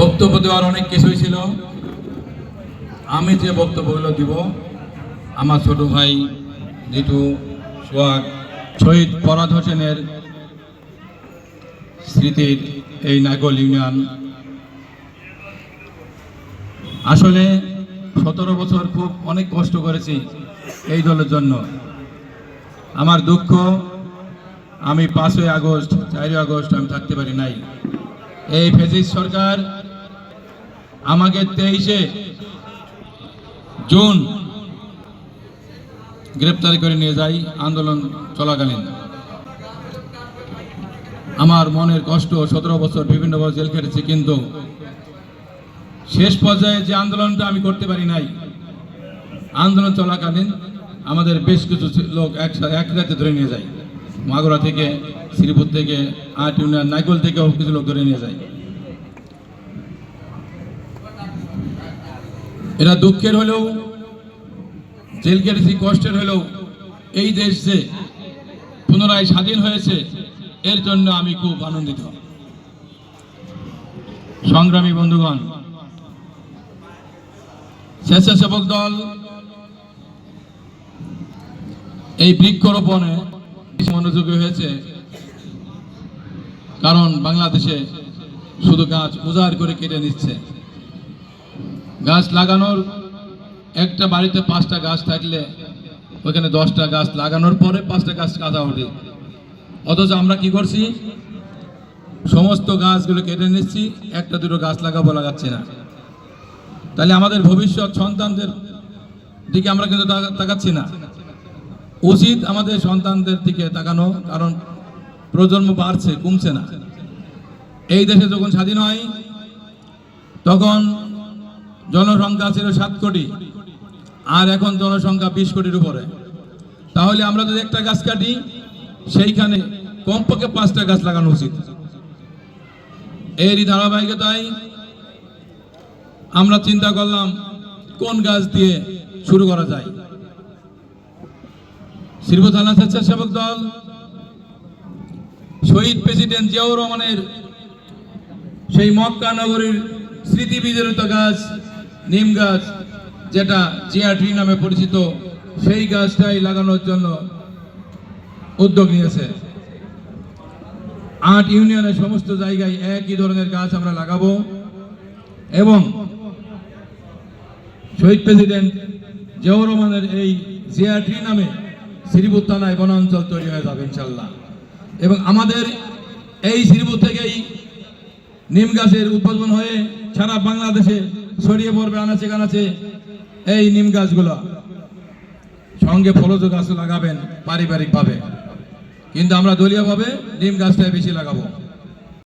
বক্তব্য দেওয়ার অনেক কিছুই ছিল। আমি যে বক্তব্যগুলো দিব, আমার ছোট ভাই জিটু সোহাগ, শহীদ ফরাদ হোসেনের স্মৃতির এই নাগল ইউনিয়ন। আসলে সতেরো বছর খুব অনেক কষ্ট করেছি এই দলের জন্য। আমার দুঃখ, আমি পাঁচই আগস্ট, চারই আগস্ট আমি থাকতে পারি নাই। এই ফেসিস সরকার আমাকে তেইশে জুন গ্রেপ্তার করে নিয়ে যাই আন্দোলন চলাকালীন। আমার মনের কষ্ট, সতেরো বছর বিভিন্ন বছর জেল খেটেছি, কিন্তু শেষ পর্যায়ে যে আন্দোলনটা আমি করতে পারি নাই, আন্দোলন চলাকালীন আমাদের বেশ কিছু লোক একসাথে এক রাতে ধরে নিয়ে যায়। মাগুরা থেকে শ্রীপুর থেকে, আট ইউনিয়ন, নাইকল থেকেও কিছু লোক ধরে নিয়ে যায়। এরা দুঃখের হলেও, জেল কেটেছি কষ্টের হলেও, এই দেশ যে পুনরায় স্বাধীন হয়েছে, এর জন্য আমি খুব আনন্দিত। সংগ্রামী বন্ধুগণ, স্বেচ্ছাসেবক দল, এই বৃক্ষরোপণে মনোযোগী হয়েছে। কারণ বাংলাদেশে শুধু গাছ উজাড় করে কেটে নিচ্ছে। গাছ লাগানোর একটা বাড়িতে পাঁচটা গাছ থাকলে ওখানে দশটা গাছ লাগানোর পরে পাঁচটা গাছ কাটা ওঠে অথচ আমরা কি করছি? সমস্ত গাছগুলো কেটে নিচ্ছি, একটা দুটো গাছ লাগাবো লাগাচ্ছি না। তাহলে আমাদের ভবিষ্যৎ সন্তানদের দিকে আমরা কিন্তু তাকাচ্ছি না। উচিত আমাদের সন্তানদের দিকে তাকানো, কারণ প্রজন্ম বাড়ছে, কমছে না। এই দেশে যখন স্বাধীন হয়, তখন জনসংখ্যা ছিল সাত কোটি, আর এখন জনসংখ্যা বিশ কোটির উপরে। তাহলে আমরা যদি একটা গাছ কাটি, সেইখানে কমপক্ষে পাঁচটা গাছ লাগানো উচিত। এরই ধারাবাহিকতায় আমরা চিন্তা করলাম, কোন গাছ দিয়ে শুরু করা যায়? শিল্প থানা স্বেচ্ছাসেবক দল শহীদ প্রেসিডেন্ট জিয়াউর রহমানের সেই মক্কা নগরীর স্মৃতি বিজড়িত গাছ, নিম গাছ, যেটা জিয়া ট্রি নামে পরিচিত, সেই গাছটাই লাগানোর জন্য উদ্যোগ নিয়েছে। আট ইউনিয়নের সমস্ত জায়গায় একই ধরনের গাছ আমরা লাগাবো এবং শহীদ প্রেসিডেন্ট জিয়াউর রহমানের এই জিয়া ট্রি নামে শ্রীপুর থানায় বনাঞ্চল তৈরি হয়ে যাবে, ইনশাল্লাহ। এবং আমাদের এই শ্রীপুর থেকেই নিম গাছের উদ্বোধন হয়ে সারা বাংলাদেশে ছড়িয়ে পড়বে আনাচে কানাচে এই নিম গাছগুলো। সঙ্গে ফলজ গাছ লাগাবেন পারিবারিকভাবে। কিন্তু আমরা দলীয়ভাবে নিম গাছটাই বেশি লাগাবো।